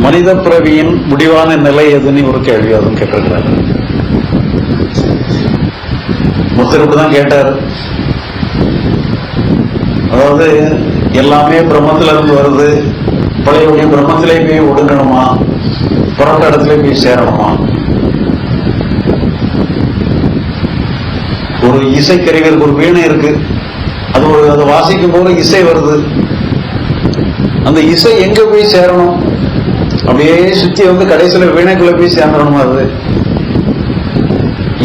மனித பிறவியின் முடிவான நிலை எதுன்னு ஒரு கேள்வி அதுவும் கேட்டிருக்கிறார். முத்தருக்கு தான் கேட்டார். அதாவது எல்லாமே பிரம்மத்துல இருந்து வருது. பழையபடி பிரம்மத்திலே போய் ஒடுங்கணுமா? புறந்த இடத்துல போய் சேரணுமா? ஒரு இசைக்கருவிகளுக்கு ஒரு வீணை இருக்கு. அது ஒரு அதை வாசிக்கும் போது இசை வருது. அந்த இசை எங்க போய் சேரணும்? அப்படியே சுத்தி வந்து கடைசியில வீணைக்குள்ள போய் சேர்ந்துடணுமா அது.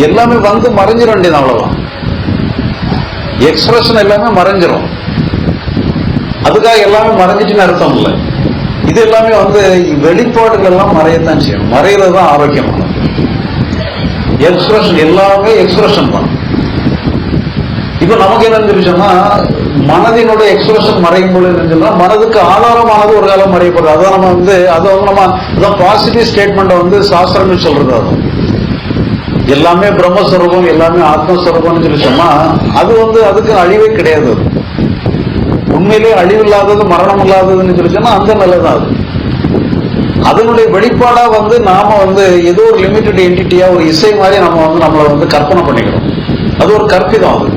எல்லாமே வந்து மறைஞ்சிட வேண்டியது அவ்வளவுதான். எக்ஸ்பிரஷன் எல்லாமே மறைஞ்சிரும் அதுக்காக எல்லாமே மறைஞ்சிட்டுன்னு அர்த்தம் இல்லை. இது எல்லாமே வந்து வெளிப்பாடுகள் எல்லாம் மறையத்தான் செய்யும் மறையிறது தான் ஆரோக்கியமான எக்ஸ்பிரஷன் எல்லாமே எக்ஸ்பிரஷன் தான். இப்ப நமக்கு என்னன்னு சொல்லி சொன்னா மனதினுடைய எக்ஸ்பிரஷன் மறையும் பொழுது என்னன்னு மனதுக்கு ஆதாரமானது ஒரு காலம் மறையப்படுது. அதான் நம்ம வந்து அதை வந்து நம்ம அதான் பாசிட்டிவ் ஸ்டேட்மெண்ட்டை வந்து சாஸ்திரம்னு சொல்றது அது. எல்லாமே பிரம்மஸ்வரூபம் எல்லாமே ஆத்மஸ்வரூபம்னு சொல்லி சொன்னா அது வந்து அதுக்கு அழிவே கிடையாது. உண்மையிலேயே அழிவு அழிவில்லாதது மரணம் இல்லாததுன்னு சொல்லி சொன்னா அந்த நிலை தான் அது. அதனுடைய வெளிப்பாடா வந்து நாம வந்து ஏதோ ஒரு லிமிட்டட் என்டிட்டியா ஒரு இசை மாதிரி நம்ம வந்து நம்மளை வந்து கற்பனை பண்ணிக்கிறோம். அது ஒரு கற்பிதம் அது.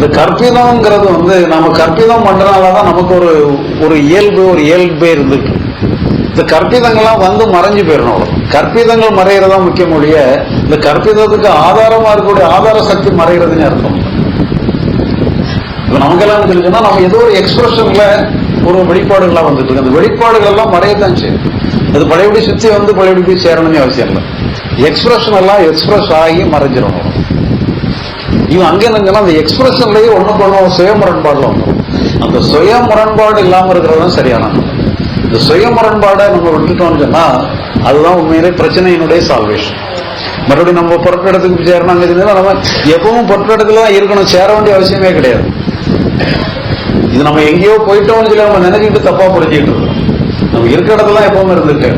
இந்த கற்பிதம்ங்கிறது வந்து நம்ம கற்பிதம் பண்றதுனாலதான் நமக்கு ஒரு ஒரு இயல்பு ஒரு இயல்பே இருந்துட்டு இந்த கற்பிதங்கள்லாம் வந்து மறைஞ்சு போயிடணும் கற்பிதங்கள் மறைகிறதா முக்கியம் ஒழிய இந்த கற்பிதத்துக்கு ஆதாரமா இருக்கக்கூடிய ஆதார சக்தி மறைகிறதுன்னு அர்த்தம். இப்போ நமக்கெல்லாம் தெரிஞ்சுன்னா நம்ம ஏதோ ஒரு எக்ஸ்பிரஷன்ல ஒரு வெளிப்பாடுகள்லாம் வந்துட்டு இருக்கு. அந்த வெளிப்பாடுகள் எல்லாம் மறையத்தான் செய்யும். அது பழையபடி சுத்தி வந்து பழையபடி போய் சேரணும்னு அவசியம் இல்லை. எக்ஸ்பிரஷன் எல்லாம் எக்ஸ்பிரஸ் ஆகி மறைஞ்சிடணும். இவன் அங்க என்னங்கன்னா அந்த எக்ஸ்பிரஷன்லயே ஒண்ணு பண்ணுவோம் சுய முரண்பாடுல வந்துடும் அந்த சுய முரண்பாடு இல்லாம இருக்கிறது தான் சரியான இந்த சுய முரண்பாடை நம்ம விட்டுட்டோம்னு சொன்னா அதுதான் உண்மையிலே பிரச்சனையினுடைய சால்வேஷன் மறுபடியும் நம்ம பொருட்கள் இடத்துக்கு சேரணும் அங்கே நம்ம எப்பவும் பொருட்கள் இடத்துல தான் இருக்கணும் சேர வேண்டிய அவசியமே கிடையாது. இது நம்ம எங்கேயோ போயிட்டோம்னு சொல்லி நம்ம நினைச்சிட்டு தப்பா புரிஞ்சுக்கிட்டு இருக்கோம். நம்ம இருக்கிற இடத்துல தான் எப்பவுமே இருந்துட்டு